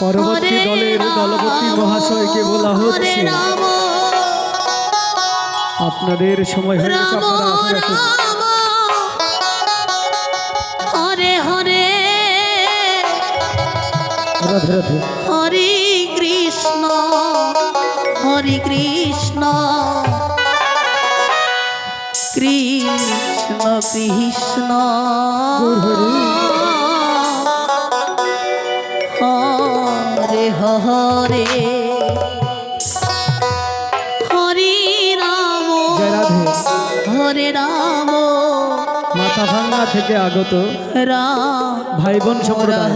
পরবর্তী হরে দলের রাম, দলপতি মহাশয়কে বলা হচ্ছে। আপনাদের সময় হয়ে গেছে আপনারা হরে হরে। রাধে রাধে। হরে কৃষ্ণ হরে কৃষ্ণ। কৃষ্ণ কৃষ্ণ। হরে। হরে হরে রাম। হরে রাম। মাথা ভাঙ্গা থেকে আগত রাম। ভাই বোন সম্প্রদায়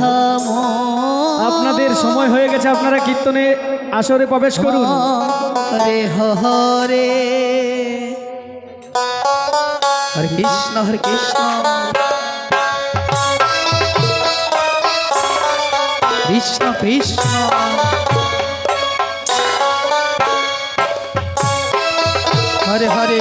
আপনাদের সময় হয়ে গেছে আপনারা কীর্তনে আসরে প্রবেশ করুন। হরে হরে। হরে কৃষ্ণ হরে কৃষ্ণ। কৃষ্ণ কৃষ্ণ হরে হরে